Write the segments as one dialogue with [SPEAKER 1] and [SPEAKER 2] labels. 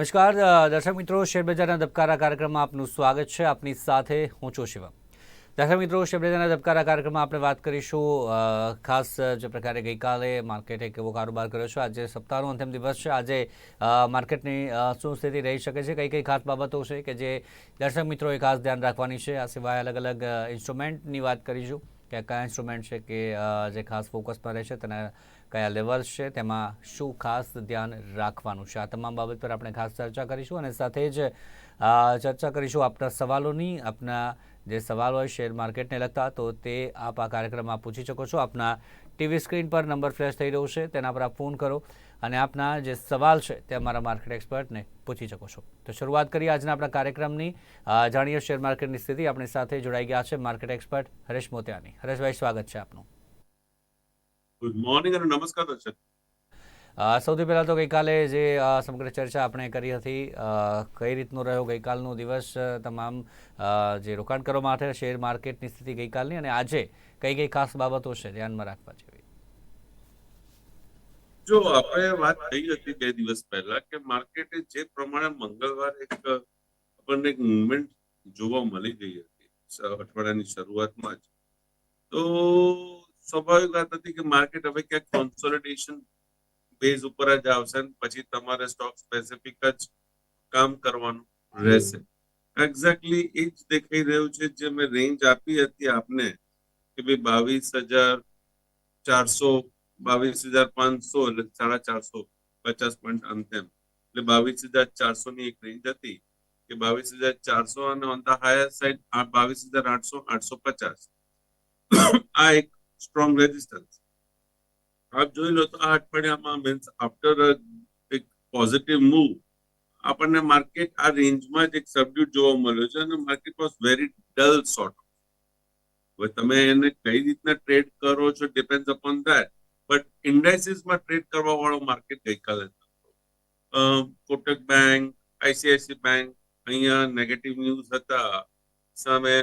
[SPEAKER 1] નમસ્કાર દર્શક મિત્રો, શેરબજારના ધબકારા કાર્યક્રમમાં આપનું સ્વાગત છે. આપની સાથે હું છું શિવમ. દર્શક મિત્રો, શેરબજારના ધબકારા કાર્યક્રમમાં આપણે વાત કરીશું ખાસ જે પ્રકારે ગઈકાલે માર્કેટે કેવો કારોબાર કર્યો છે. આજે સપ્તાહનો અંતિમ દિવસ છે. આજે માર્કેટની શું સ્થિતિ રહી શકે છે? કઈ કઈ ખાસ બાબતો છે કે જે દર્શક મિત્રોએ ખાસ ધ્યાન રાખવાની છે? આ સિવાય અલગ અલગ ઇન્સ્ટ્રુમેન્ટની વાત કરીશું. કે કયા ઇન્સ્ટ્રુમેન્ટ છે? કે જે ખાસ ફોકસમાં રહેશે તેના કયા લેવલ્સ છે, તેમાં શું ખાસ ધ્યાન રાખવાનું છે? આ તમામ બાબત પર આપણે ખાસ ચર્ચા કરીશું અને સાથે જ ચર્ચા કરીશું આપના સવાલોની. આપના જે સવાલ હોય શેર માર્કેટને લગતા, તો તે આપ આ કાર્યક્રમમાં પૂછી શકો છો. આપના ટીવી સ્ક્રીન પર નંબર ફ્લેશ થઈ રહ્યો છે, તેના પર આપ ફોન કરો અને આપના જે સવાલ છે, તે અમારા માર્કેટ એક્સપર્ટને પૂછી શકો છો. તો શરૂઆત કરીએ આજના આપણા કાર્યક્રમની. જાણીએ શેર માર્કેટની સ્થિતિ. આપણી સાથે જોડાઈ ગયા છે માર્કેટ એક્સપર્ટ હરેશ મોતિયાની. હરેશભાઈ, સ્વાગત છે આપનું.
[SPEAKER 2] ગુડ મોર્નિંગ અને નમસ્કાર દર્શક.
[SPEAKER 1] સૌથી પહેલાં તો ગઈકાલે જે સમગ્ર ચર્ચા આપણે કરી હતી કઈ રીતનો રહ્યો ગઈકાલનો દિવસ તમામ જે રોકાણકારો માટે શેર માર્કેટની સ્થિતિ ગઈકાલની અને આજે કઈ કઈ ખાસ બાબતો છે ધ્યાનમાં રાખવા જેવી?
[SPEAKER 2] જો આપણે વાત થઈ હતી બે દિવસ પહેલા કે માર્કેટે જે પ્રમાણે મંગળવારે એક આપણને એક મુવમેન્ટ જોવા મળી ગઈ હતી અઠવાડિયાની શરૂઆતમાં જ. તો સ્વાભાવિક વાત હતી કે માર્કેટ હવે ક્યાંક કોન્સોલિડેશન બેઝ ઉપર જ આવશે પછી તમારે સ્ટોક સ્પેસિફિક જ કામ કરવાનું રહેશે. એક્ઝેક્ટલી એ જ દેખાઈ રહ્યું છે. જે મેં રેન્જ આપી હતી આપને કે ભાઈ બાવીસ હજાર ચારસો, બાવીસ હજાર પાંચસો એટલે સાડા ચારસો પચાસ પોઈન્ટ અંતેમ. એટલે બાવીસ હજાર ચારસો ની એક રેન્જ હતી કે બાવીસ હજાર ચારસો અને ઓન ધ હાયર સાઈડ બાવીસ હજાર આઠસો આઠસો પચાસ. આ એક સ્ટ્રોંગ રેઝિસ્ટન્સ આપ જોઈ લો તો આ અઠવાડિયામાં મીન્સ આફ્ટર એક પોઝિટિવ મૂવ આપણને માર્કેટ આ રેન્જમાં જ એક સબડ્યુટ જોવા મળ્યો છે અને market was very dull sort હવે તમે એને કઈ રીતના ટ્રેડ કરો છો ડિપેન્ડ અપોન ધેટ બટ ઇન્ડાઇસીસમાં ટ્રેડ કરવા વાળો માર્કેટ ગઈકાલે કોટક બેંક આઈસીઆઈસી બેંક અહીંયા નેગેટિવ ન્યૂઝ હતા. સામે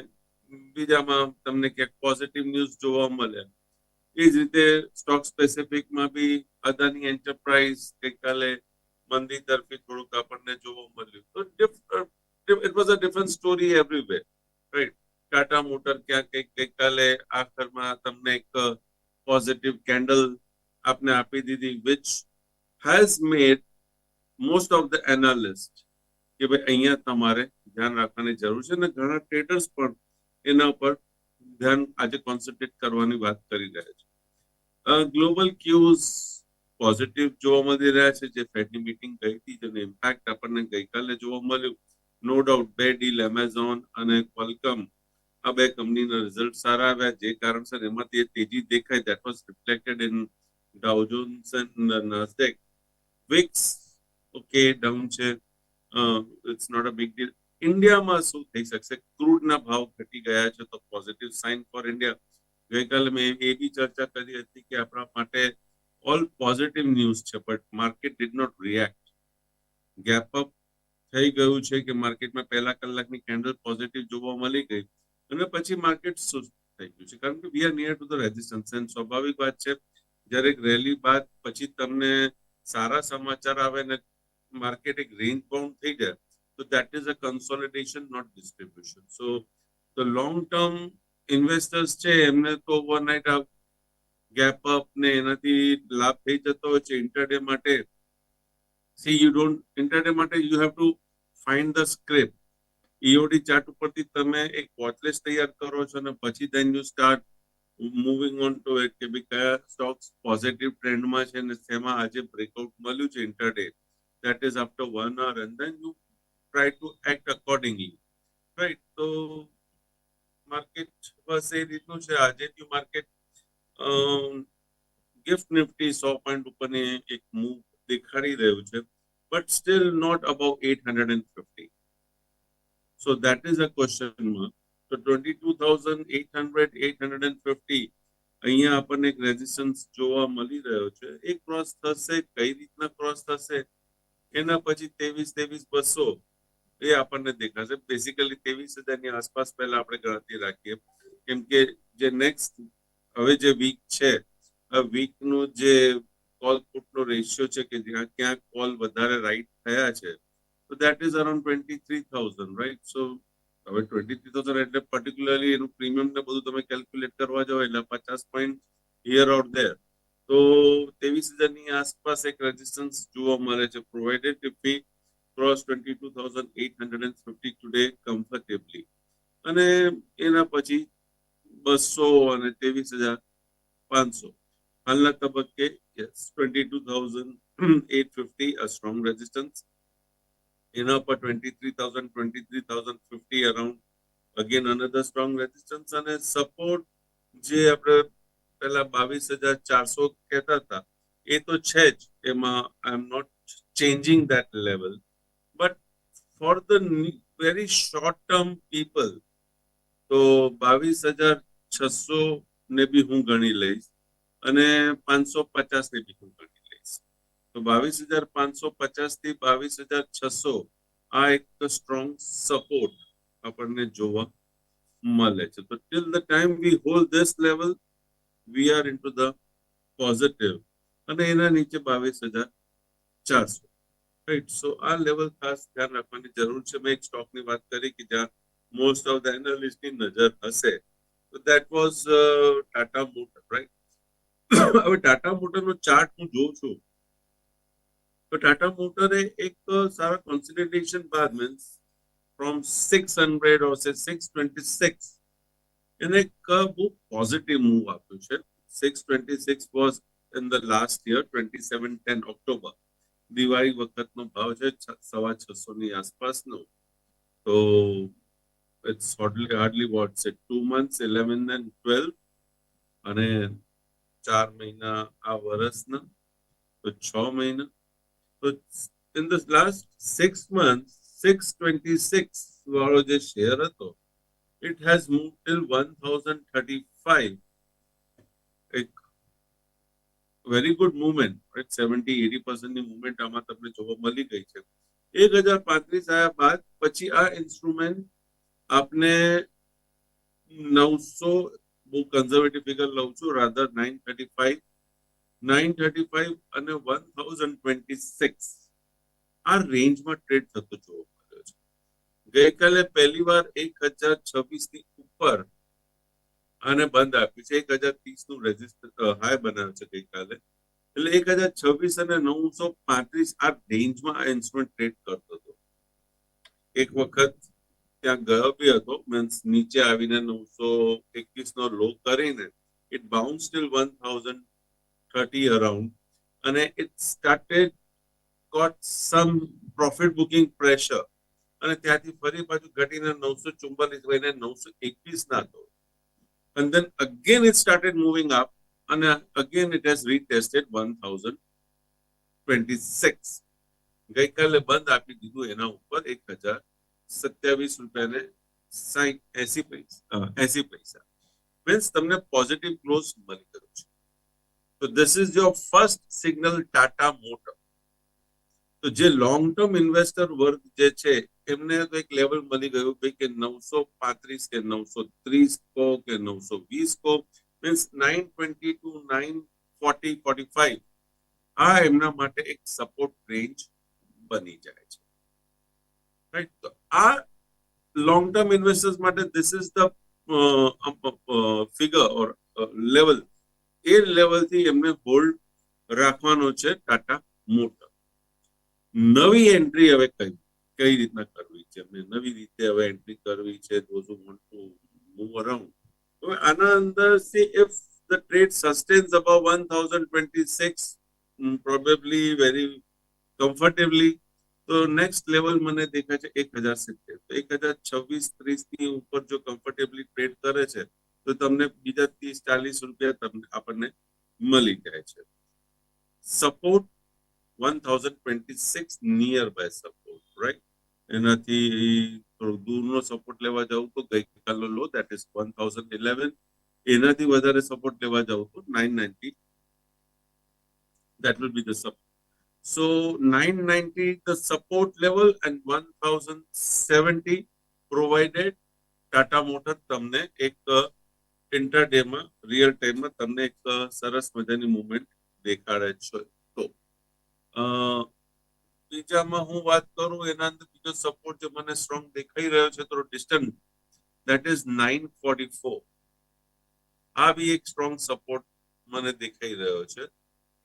[SPEAKER 2] બીજામાં તમને ક્યાંક પોઝિટિવ ન્યૂઝ જોવા મળે એ જ રીતે સ્ટોક સ્પેસિફિકમાં બી અદાની એન્ટરપ્રાઇઝ ગઈકાલે મંદી તરફી થોડુંક આપણને જોવા મળ્યું. તો it was a different story everywhere right Tata motor ક્યાં કંઈક ગઈકાલે આખરમાં તમને એક પોઝિટિવ કેન્ડલ આપને આપી દીધી which has made most of the analyst કે ભાઈ અહીંયા તમારે ધ્યાન રાખવાની જરૂર છે અને ઘણા ટ્રેડર્સ પણ એના ઉપર ધ્યાન આજે કોન્સન્ટ્રેટ કરવાની વાત કરી રહ્યા છે. ગ્લોબલ ક્યુઝ પોઝિટિવ જોવા મળી રહ્યા છે, જે ફેડની મીટિંગ ગઈ હતી, જેનો ઇમ્પેક્ટ આપણને ગઈકાલે જોવા મળ્યું. નો ડાઉટ બે ડીલ એમેઝોન અને ક્વોલકમ આ બે કંપનીના રિઝલ્ટ સારા આવ્યા, જે કારણસર એમાંથી તે તેજી દેખાય that was reflected in Dow Jones and Nasdaq VIX okay down છે. It's not a big deal ઇન્ડિયામાં શું થઈ શકશે? ક્રૂડના ભાવ ઘટી ગયા છે, તો પોઝિટિવ સાઇન ફોર ઇન્ડિયા ગઈકાલે મેં એ બી ચર્ચા કરી હતી કે આપણા માટે ઓલ પોઝિટિવ ન્યૂઝ છે but market did not react gap up થઈ ગયું છે કે માર્કેટમાં પહેલા કલાકની કેન્ડલ પોઝિટિવ જોવા મળી ગઈ અને પછી માર્કેટ સુસ્ત થઈ ગયું છે. કારણ કે we are near to the resistance and સ્વાભાવિક વાત છે. જ્યારે એક રેલી બાદ પછી તમને સારા સમાચાર આવે ને માર્કેટ એક રેન્જ બાઉન્ડ થઈ જાય, તો that is a consolidation not distribution so the long term investors છે, એમને તો ઓવરનાઇટ આ ગેપ અપ ને એનાથી લાભ થઈ જતો હોય છે ઇન્ટરડે માટે. સી યુ ડોન્ટ ઇન્ટરડે માટે you have to find the script EOD chart ઉપરથી તમે એક વોચલિસ્ટ તૈયાર કરો છો અને પછી then you start moving on to it કે કયા સ્ટોક્સ પોઝિટિવ ટ્રેન્ડમાં છે અને તેમાં આજે બ્રેકઆઉટ મળ્યું છે intraday that is after one hour and then you try to act accordingly right તો માર્કેટ બસ એ રીતનું છે. આજે માર્કેટ ગિફ્ટ નિફ્ટી સો પોઈન્ટ ઉપરની એક મૂવ દેખાડી રહ્યું છે but still not above eight hundred and fifty so that is a question mark તો twenty two thousand eight hundred eight hundred and fifty અહીંયા આપણને એક રેઝિસ્ટન્સ જોવા મળી રહ્યો છે. એ ક્રોસ થશે, કઈ રીતના ક્રોસ થશે? એના પછી ત્રેવીસ ત્રેવીસ બસો એ આપણને દેખાશે. બેસિકલી ત્રેવીસ હજારની આસપાસ પહેલા આપણે ગણતરી રાખીએ. કેમ કે જે નેક્સ્ટ હવે જે વીક છે, આ વીકનું જે કોલ પુટનો રેશિયો છે કે જ્યાં ક્યાં કોલ વધારે રાઈટ થયા છે, તો that is around twenty three thousand right so હવે ટ્વેન્ટી થ્રી થાઉઝન્ડ એટલે પર્ટિક્યુલરલી એનું પ્રીમિયમ ને બધું તમે કેલ્ક્યુલેટ કરવા જાઓ, એટલે પચાસ પોઈન્ટ હિયર ઓર ધેર તો ત્રેવીસ હજારની આસપાસ એક રેઝિસ્ટન્સ જોવા મળે છે. Provided if we twenty two thousand eight hundred and fifty today comfortably અને એના પછી બસો અને ત્રેવીસ હજાર પાંચસો. હાલના તબક્કે yes twenty two thousand eight fifty a strong resistance એના પર twenty three thousand twenty three thousand fifty around again another strong resistance અને સપોર્ટ જે આપણે પેલા બાવીસ હજાર ચારસો કહેતા હતા, એ તો છે જ. એમાં I am not changing that level for the very short term people તો બાવીસ હજાર છસો ને બી હું ગણી લઈશ અને પાંચસો પચાસ ને બી હું ગણી લઈશ. તો બાવીસ હજાર પાંચસો પચાસથી બાવીસ હજાર છસો આ એક સ્ટ્રોંગ સપોર્ટ આપણને જોવા મળે છે. તો till the time we hold this level we are into the positive અને એના નીચે બાવીસ હજાર ચારસો. રાઈટ સો આ લેવલ ખાસ ધ્યાન રાખવાની જરૂર છે. મેં એક સ્ટોકની વાત કરી કે જ્યાં મોસ્ટ ઓફ ધ એનાલિસ્ટની નજર હશે. તો that was Tata motor right હવે ટાટા મોટરનો ચાર્ટ હું જોઉં છું. તો ટાટા મોટરે એક સારા કોન્સન્ટ્રેશન બાદ means from six hundred or six twenty six એને એક બહુ પોઝિટિવ મૂવ આપ્યું છે. Six twenty six was in the last year twenty seven ten October Diwali વખતનો ભાવ છે સવા છસો ની આસપાસનો. તો it's hardly what, say two months 11 and 12 અને ચાર મહિના આ વર્ષના તો છ મહિના. તો in the last six month six twenty six વાળો જે શેર હતો it has move till one thousand thirty five એક very good movement seventy eighty પર્સન્ટની movement આમાં તમને જોવા મળી ગઈ છે. એક હજાર પાંત્રીસ આવ્યા બાદ પછી આ ઇન્સ્ટ્રુમેન્ટ આપને નવસો, બહુ કન્ઝર્વેટિવ ફિગર લઉં છું rather nine thirty five nine thirty five અને વન થાઉઝન્ડ ટ્વેન્ટી સિક્સ આ રેન્જમાં ટ્રેડ થતો જોવા મળ્યો છે. ગઈકાલે પહેલી વાર એક હજાર છવ્વીસની ઉપર આને બંધ આપ્યું છે. એક હજાર ત્રીસનું રજિસ્ટર હાય બનાવ્યું છે ગઈકાલે. એટલે એક હજાર છવ્વીસ અને નવસો પાંત્રીસ આ રેન્જમાં આ ઇન્સ્ટ્રુમેન્ટ ટ્રેડ કરતો હતો. એક વખત ત્યાં ગયો બી હતો મીન્સ નીચે આવીને નવસો એકવીસ નો લો કરીને it bounce still one thousand thirty around અને it started got some profit booking pressure અને ત્યાંથી ફરી પાછું ઘટીને નવસો ચુમ્બાલીસ રહીને નવસો એકવીસ ના હતો and then again it started moving up and again it has retested 1026 ગઈકાલે બંધ આપી દીધું એના ઉપર એક હજાર સત્યાવીસ રૂપિયા ને સાઈઠ એસી પૈસા એસી પૈસા. મીન્સ તમને પોઝિટિવ ક્લોઝ મળી ગયું છે. તો this is your first signal Tata motor તો જે લોંગ ટર્મ ઇન્વેસ્ટર વર્ગ જે છે એમને તો એક લેવલ મળી ગયું કે નવસો પાંત્રીસ કે નવસો ત્રીસ કો કે નવસો વીસ કો means nine twenty two nine forty forty five આ એમના માટે એક સપોર્ટ રેન્જ બની જાય છે. રાઈટ તો આ લોંગ ટર્મ ઇન્વેસ્ટર્સ માટે this is the figure or level એ લેવલથી એમને હોલ્ડ રાખવાનો છે ટાટા મોટર. નવી એન્ટ્રી હવે કઈ? કઈ રીતના કરવી છે? એમને નવી રીતે હવે એન્ટ્રી કરવી છે those want to move around હવે આના અંદર see if the trade sustains above 1026 probably very comfortably તો નેક્સ્ટ લેવલ મને દેખાય છે એક હજાર સિત્તેર. તો એક હજાર છવ્વીસ ત્રીસની ઉપર જો કમ્ફર્ટેબલી ટ્રેડ કરે છે, તો તમને બીજા ત્રીસ, ચાલીસ રૂપિયા તમને આપણને મળી જાય છે. Support one thousand twenty six near by support right એનાથી થોડું દૂરનો સપોર્ટ લેવા જાઉં તો ગઈકાલનો low that is one thousand eleven એનાથી વધારે સપોર્ટ લેવા જાઉં તો nine ninety that will be the support so nine ninety the support level and one thousand seventy provided Tata motor તમને એક ઇન્ટરડે માં રિયલ ટાઈમમાં તમને એક સરસ મજાની મુવમેન્ટ દેખાડે છે. તો બીજામાં હું વાત કરું, એના અંદર બીજો સપોર્ટ જે મને સ્ટ્રોંગ દેખાઈ રહ્યો છે, થોડો distance that is nine forty four આ બી એક સ્ટ્રોંગ સપોર્ટ મને દેખાઈ રહ્યો છે.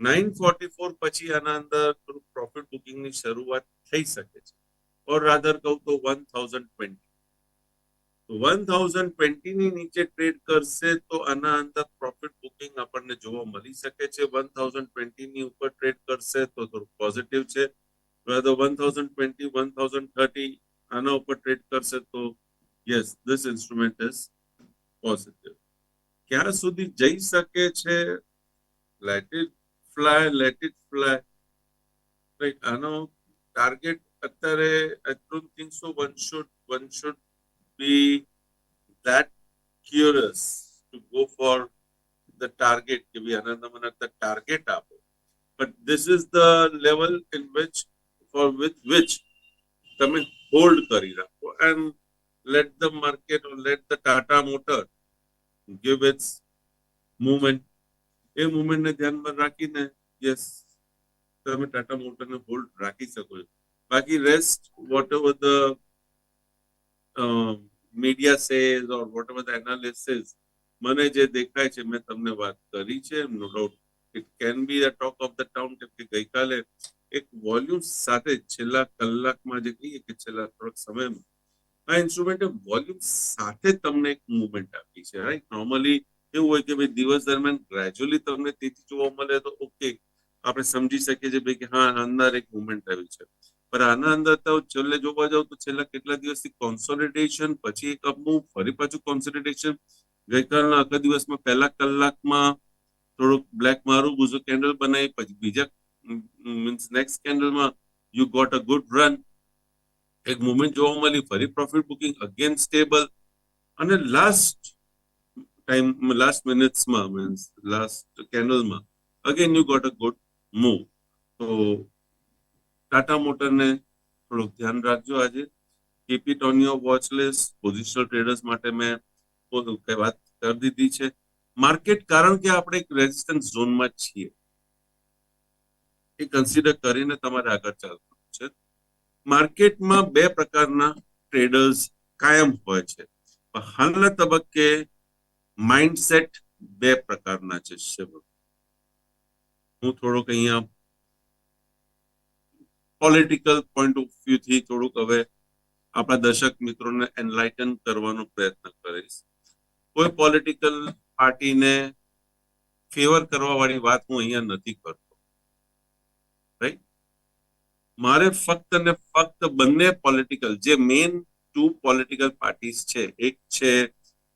[SPEAKER 2] નાઇન ફોર્ટી ફોર પછી આના અંદર થોડું પ્રોફિટ બુકિંગની શરૂઆત થઈ શકે છે. ઓર રાધર કહું તો one thousand twenty one thousand twenty ની નીચે ટ્રેડ કરશે તો આના અંદર પ્રોફિટ બુકિંગ આપણને જોવા મળી શકે છે. વન થાઉઝન્ડ ટ્વેન્ટી ની ઉપર ટ્રેડ કરશે તો થોડું પોઝિટિવ છે. વન થાઉઝન્ડ થર્ટી આના ઉપર ટ્રેડ કરશે તો yes this instrument is positive ક્યાં સુધી જઈ શકે છે? Let it fly let it fly right આનો ટાર્ગેટ અત્યારે I don't think so one should one should be that curious to go for the target કે ભાઈ આનંદ મને ટાર્ગેટ આપો. But this is the level in which for with which તમે hold કરી રાખો let the market or let the tata motor give its movement A movement ને ધ્યાનમાં રાખીને યસ તમે ટાટા મોટરને હોલ્ડ રાખી શકો છો બાકી rest whatever the media says or whatever the analysis મને જે દેખાય છે મેં તમને વાત કરી છે no doubt it can be a talk of the town કેમ કે ગઈકાલે એક વોલ્યુમ સાથે છેલ્લા કલાકમાં જે કહીએ કે છેલ્લા થોડાક સમયમાં, આ ઇન્સ્ટ્રુમેન્ટે વોલ્યુમ સાથે તમને એક મુવમેન્ટ આપી છે રાઈટ નોર્મલી એવું હોય કે ભાઈ દિવસ દરમિયાન ગ્રેજ્યુઅલી તમને તેથી જોવા મળે તો ઓકે આપણે સમજી શકીએ છીએ ભાઈ કે હા અંદર એક મુવમેન્ટ આવી છે. પણ આના અંદર તો છેલ્લે જોવા જાવ તો છેલ્લા કેટલા દિવસથી કોન્સોલિડેશન પછી એક અપમૂવ ફરી પાછું કોન્સોલિડેશન ગઈકાલના આખા દિવસમાં પહેલા કલાકમાં થોડુંક બ્લેક મારું બુઝો કેન્ડલ બનાવી, પછી બીજા means next કેન્ડલમાં you got a good run એક મુવમેન્ટ જોવા મળી ફરી પ્રોફિટ બુકિંગ અગેન સ્ટેબલ અને લાસ્ટ ટાઈમ લાસ્ટ મિનિટ્સમાં means last કેન્ડલમાં again you got a good move તો ટાટા મોટરને થોડુંક ધ્યાન રાખજો આજે keep it watch list positional traders માટે મેં કઈ વાત કરી દીધી છે માર્કેટ કારણ કે આપણે એક રેઝિસ્ટન્સ ઝોનમાં છીએ એ કન્સિડર કરીને તમારે આગળ ચાલવાનું છે. માર્કેટમાં બે પ્રકારના ટ્રેડર્સ કાયમ હોય છે. હાલના તબક્કે માઇન્ડસેટ બે પ્રકારના છે હું થોડુંક અહીંયા પોલિટિકલ પોઈન્ટ ઓફ વ્યૂ થી થોડુંક હવે આપણા દર્શક મિત્રોને એનલાઇટન કરવાનો પ્રયત્ન કરીશ. કોઈ પોલિટિકલ પાર્ટીને ફેવર કરવા વાળી વાત હું અહીંયા નથી કરતો. મારે ફક્ત ને ફક્ત બંને પોલિટિકલ જે મેઇન ટુ પોલિટિકલ પાર્ટીઝ છે, એક છે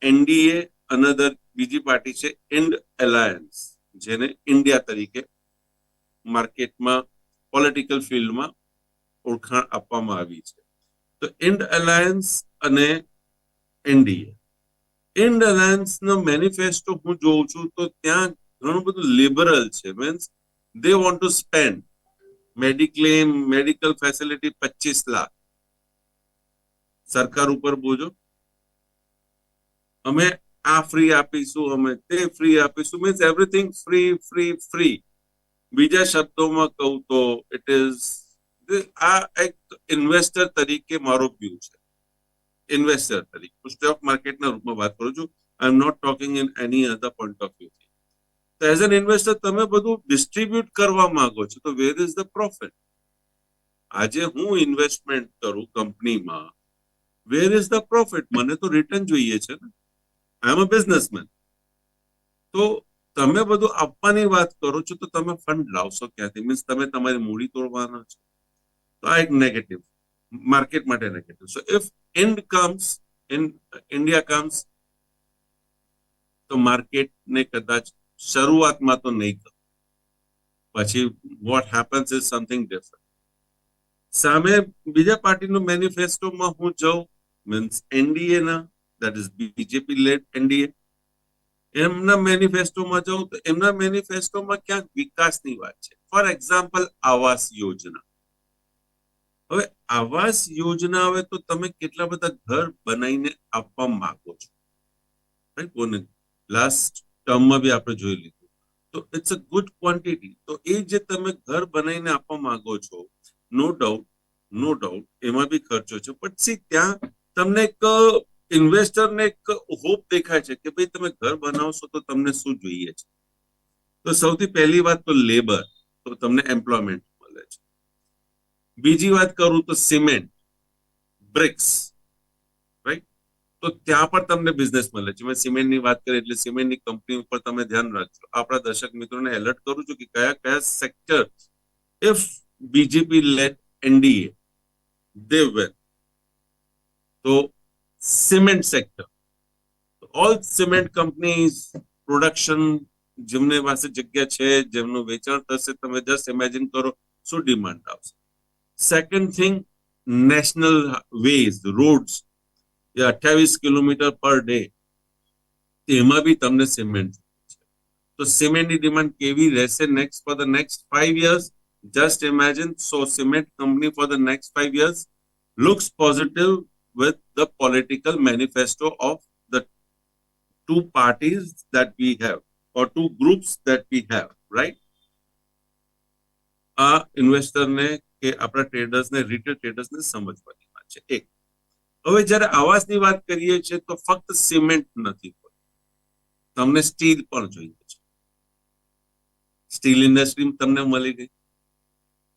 [SPEAKER 2] એનડીએ અનધર બીજી પાર્ટી છે ઇન્ડ એલાયન્સ જેને ઇન્ડિયા તરીકે માર્કેટમાં પોલિટિકલ ફિલ્ડમાં ઓળખાણ આપવામાં આવી છે. તો ઇન્ડ એલાયન્સ અને એનડીએ ઇન્ડ એલાયન્સનો મેનિફેસ્ટો હું જોઉં છું તો ત્યાં ઘણું બધું લિબરલ છે means they want to spend mediclaim, medical facility પચીસ લાખ. સરકાર ઉપર બોજો. અમે આ ફ્રી આપીશું, અમે તે ફ્રી આપીશું. Means everything free free free બીજા શબ્દોમાં કહું તો ઇટ ઇઝ આ એક ઇન્વેસ્ટર તરીકે મારો વ્યૂ છે. ઇન્વેસ્ટર તરીકે. હું સ્ટોક માર્કેટના રૂપમાં વાત કરું છું. I am not talking in any other point of view તો એઝ એન ઇન્વેસ્ટર તમે બધું ડિસ્ટ્રીબ્યુટ કરવા માંગો છો, તો વેર ઇઝ ધ પ્રોફિટ આજે હું ઇન્વેસ્ટમેન્ટ કરું કંપનીમાં વેર ઇઝ ધ પ્રોફિટ મને તો રિટર્ન જોઈએ છે ને. આઈ એમ અ બિઝનેસમેન તો તમે બધું આપવાની વાત કરો છો, તો તમે ફંડ લાવશો ક્યાંથી? મીન્સ તમે તમારી મૂડી તોડવાના છો. તો આ એક નેગેટિવ માર્કેટ માટે negative so if and comes in India comes તો માર્કેટને કદાચ શરૂઆતમાં તો નહીં કરે. પછી what happens is something different સામે બીજા પાર્ટીનું મેનિફેસ્ટોમાં હું જાઉં મીન્સ એનડીએ ના that is BJP led NDA એમના મેનિફેસ્ટોમાં જાઉં તો એમના મેનિફેસ્ટોમાં ક્યાંક વિકાસની વાત છે. For example Awas Yojana. હવે આવાસ યોજના આવે તો તમે કેટલા બધા ઘર બનાવીને આપવા માંગો છો? કોને? લાસ્ટ ટર્મમાં બી આપણે જોઈ લીધું. તો ઇટ્સ અ ગુડ ક્વોન્ટિટી તો એ જે તમે ઘર બનાવીને આપવા માંગો છો નો ડાઉટ નો ડાઉટ એમાં બી ખર્ચો છે. બટ સી ત્યાં તમને એક ઇન્વેસ્ટરને એક હોપ દેખાય છે કે ભાઈ તમે ઘર બનાવશો તો તમને શું જોઈએ છે? તો સૌથી પહેલી વાત તો લેબર તો તમને એમ્પ્લોયમેન્ટ મળે છે. બીજી વાત કરું તો સિમેન્ટ બ્રિક્સ તો ત્યાં પણ તમને બિઝનેસ મળે. છે મેં સિમેન્ટની વાત કરી એટલે સિમેન્ટની કંપની ઉપર તમે ધ્યાન રાખજો. આપણા દર્શક મિત્રોને એલર્ટ કરું છું કે કયા કયા sector if BJP let NDA they well તો cement sector all cement companies production જેમની પાસે જગ્યા છે, જેમનું વેચાણ થશે, તમે જસ્ટ ઇમેજિન કરો શું ડિમાન્ડ આવશે. Second thing national ways roads એ અઠ્યાવીસ કિલોમીટર પર ડે એમાં બી તમને સિમેન્ટ તો સિમેન્ટની ડિમાન્ડ કેવી રહેશે next for the next five years just imagine so cement company for the next five years looks positive with the political manifesto of the two parties that we have or two groups that we have right આ investor ને કે આપણા traders ને retail traders ને સમજવાની વાત છે એક હવે જ્યારે આવાસની વાત કરીએ છીએ તો ફક્ત સિમેન્ટ નથી તમને સ્ટીલ પણ જોઈએ છે. સ્ટીલ ઇન્ડસ્ટ્રી તમને મળી ગઈ.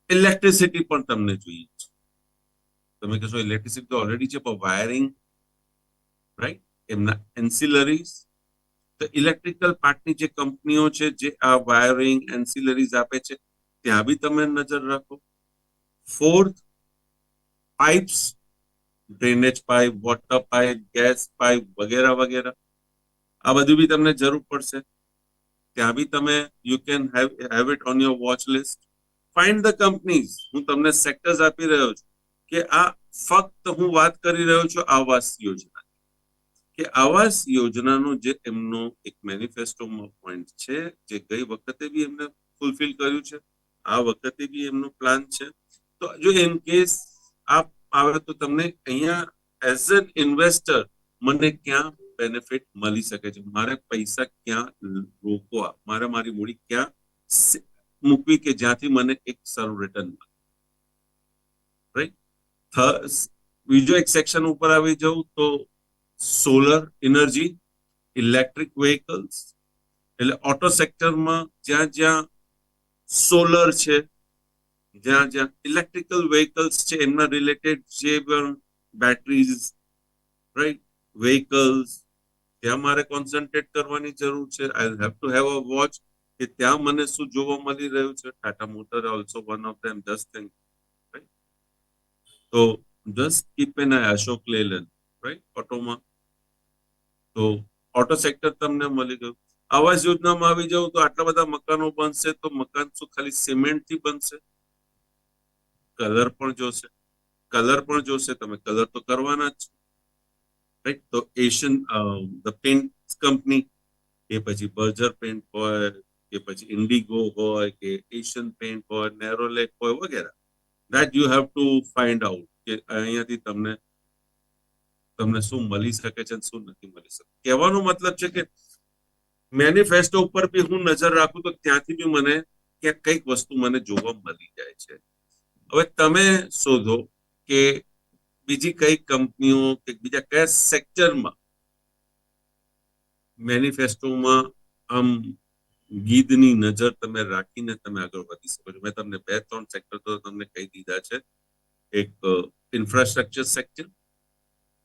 [SPEAKER 2] ઇલેક્ટ્રિસિટી પણ તમને જોઈએ છે. તમે કહેશો ઇલેક્ટ્રિસિટી તો ઓલરેડી છે, પણ વાયરિંગ રાઈટ એમના એન્સિલરીઝ તો ઇલેક્ટ્રિકલ પાર્ટની જે કંપનીઓ છે, જે આ વાયરિંગ એન્સિલરીઝ આપે છે, ત્યાં બી તમે નજર રાખો. Fourth pipes drainage pipe water pipe gas pipe વગેરે વગેરે. આ બધું બી તમને જરૂર પડશે. ત્યાં બી તમે you can have have it on your watch list find the companies હું તમને સેક્ટર્સ આપી રહ્યો છું કે આ ફક્ત હું વાત કરી રહ્યો છું આવાસ યોજના કે આવાસ યોજનાનો જે એમનો એક મેનિફેસ્ટોમાં પોઈન્ટ છે, જે ગઈ વખતે બી એમને ફૂલફિલ કર્યું છે. આ વખતે બી એમનો પ્લાન છે. તો જો ઇન કેસ આપ આવે તો તમને અહીંયા એઝ એન ઇન્વેસ્ટર મને ક્યાં બેનિફિટ મળી શકે છે? મારે પૈસા ક્યાં રોકવા? મારે મારી મૂડી ક્યાં મૂકવી કે જ્યાંથી મને એક સારું રિટર્ન રાઈટ બીજો એક સેક્શન ઉપર આવી જવું તો સોલર એનર્જી ઇલેક્ટ્રિક વ્હીકલ્સ એટલે ઓટો સેક્ટરમાં જ્યાં જ્યાં સોલર છે જ્યાં જ્યાં ઇલેક્ટ્રિકલ વ્હીકલ્સ છે એમના રિલેટેડ જે પણ બેટરીઝ રાઈટ વ્હીકલ્સ ત્યાં મારે કોન્સન્ટ્રેટ કરવાની જરૂર છે. I have to have a watch કે ત્યાં મને શું જોવા મળી રહ્યું છે. Tata motor also one of them just think તો just keep an eye Ashok Leyland right ઓટોમાં તો ઓટો સેક્ટર તમને મળી ગયું. આવાસ યોજનામાં આવી જાવ તો આટલા બધા મકાનો બનશે તો મકાન શું ખાલી સિમેન્ટથી બનશે? કલર પણ જોશે. કલર પણ જોશે, તમે કલર તો કરવાના જ રાઈટ તો એશિયન ધ પેન્ટ કંપની કે પછી બર્જર પેન્ટ હોય, કે પછી ઇન્ડિગો હોય, કે એશિયન પેન્ટ હોય નેરોલેક હોય, વગેરે. That you have to find out કે અહીંયાથી તમને તમને શું મળી શકે છે શું નથી મળી શકે. કહેવાનો મતલબ છે કે મેનિફેસ્ટો ઉપર બી હું નજર રાખું તો ત્યાંથી બી મને ક્યાંક કંઈક વસ્તુ મને જોવા મળી જાય છે. હવે તમે શોધો કે બીજી કઈ કંપનીઓ કે બીજા કયા સેક્ટરમાં મેનિફેસ્ટોમાં આમ ગીધની નજર તમે રાખીને તમે આગળ વધી શકો છો. મેં તમને બે ત્રણ સેક્ટર તો તમને કહી દીધા છે. એક infrastructure sector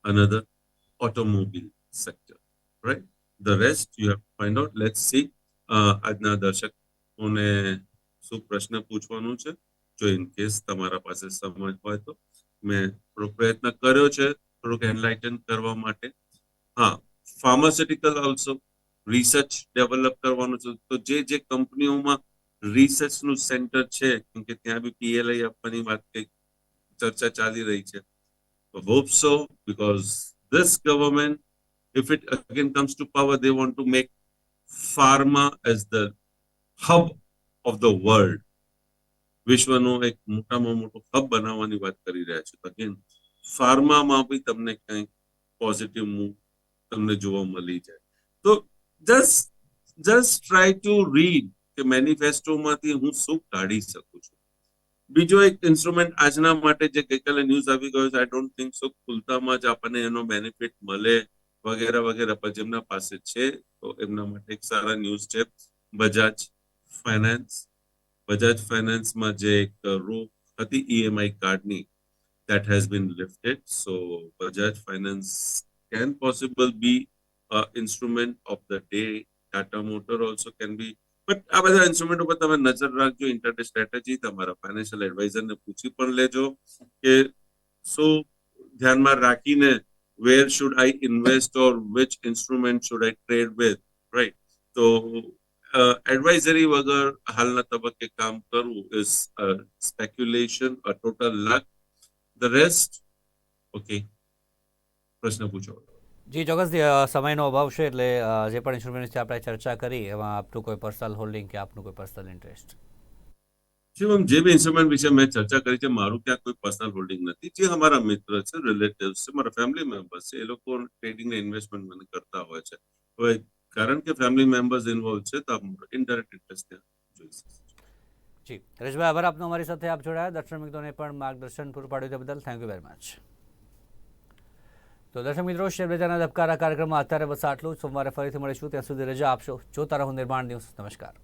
[SPEAKER 2] another automobile sector right the rest you have find out let see આજના દર્શકોને શું પ્રશ્ન પૂછવાનું છે? જો ઇન કેસ તમારા પાસે સમજ હોય તો મેં પ્રયત્ન કર્યો છે, થોડુંક એનલાઇટન કરવા માટે. હા ફાર્માસ્યુટિકલ ઓલ્સો રિસર્ચ ડેવલપ કરવાનું છે. તો જે જે કંપનીઓમાં રિસર્ચનું સેન્ટર છે, કેમ કે ત્યાં બી પીએલઆઈ આપવાની વાત કઈ ચર્ચા ચાલી રહી છે. Hope so because this government, if it again comes to power, they want to make pharma as the hub of the world. વિશ્વનો એક મોટામાં મોટો હબ બનાવવાની વાત કરી રહ્યા છે. અગેન ફાર્મામાં બી તમને કંઈક પોઝિટિવ મૂવ તમને જોવા મળી જાય. તો just just try to read કે મેનિફેસ્ટોમાંથી હું શું કાઢી શકું છું. બીજો એક ઇન્સ્ટ્રુમેન્ટ આજના માટે જે ગઈકાલે ન્યૂઝ આવી ગયો છે આઈ ડોન્ટ થિંક સો ખુલતામાં જ આપણને એનો બેનિફિટ મળે વગેરે વગેરે. પણ જેમના પાસે છે, તો એમના માટે એક સારા ન્યૂઝ છે. બજાજ ફાઇનાન્સ બજાજ ફાઇનાન્સમાં જે એક રોક હતી ઈએમઆઈ કાર્ડની has been lifted. So, bajaj finance can possible be a instrument of the day. Tata motor also can be. But આ બધા ઇન્સ્ટ્રુમેન્ટ ઉપર તમે નજર રાખજો ઇન્ટરડે સ્ટ્રેટેજી તમારા ફાઇનાન્શિયલ એડવાઇઝર ને પૂછી પણ લેજો કે શું ધ્યાનમાં રાખીને where should I invest or which instrument should I trade with right તો એડવાઇઝરી વગર હાલના તબક્કે કામ કરવું is speculation a total luck the rest okay પ્રશ્ન પૂછો.
[SPEAKER 1] જી ચોક્કસ સમયનો અભાવ છે એટલે જે પણ ઇન્સ્ટ્રુમેન્ટ છે આપણે ચર્ચા કરી એમાં આપનું કોઈ પર્સનલ હોલ્ડિંગ કે આપનું કોઈ પર્સનલ ઇન્ટરેસ્ટ
[SPEAKER 2] શિવમ જે બી ઇન્સ્ટ્રુમેન્ટ વિશે મેં ચર્ચા કરી છે મારું ક્યાં કોઈ પર્સનલ હોલ્ડિંગ નથી. જે અમારા મિત્ર છે રિલેટિવ્સ છે મારા ફેમિલી મેમ્બર્સ છે એ લોકો ટ્રેડિંગ ને ઇન્વેસ્ટમેન્ટ મને કરતા હોય છે. હવે કારણ કે ફેમિલી મેમ્બર્સ ઇન્વોલ્વ છે, તો ઇનડાયરેક્ટ ઇન્ટરેસ્ટ જોઈ શકશે.
[SPEAKER 1] જી. રજભાઈ આભાર આપનો અમારી સાથે આપ જોડાયા. દર્શક મિત્રોને પણ માર્ગદર્શન પૂરું પાડ્યું તે બદલ થેન્ક યુ વેરી મચ તો દર્શક મિત્રો, શેર બજારના ધબકારા કાર્યક્રમમાં અત્યારે બસ આટલું સોમવારે ફરીથી મળીશું. ત્યાં સુધી રજા આપશો. જોતા રહો નિર્માણ ન્યૂઝ. નમસ્કાર.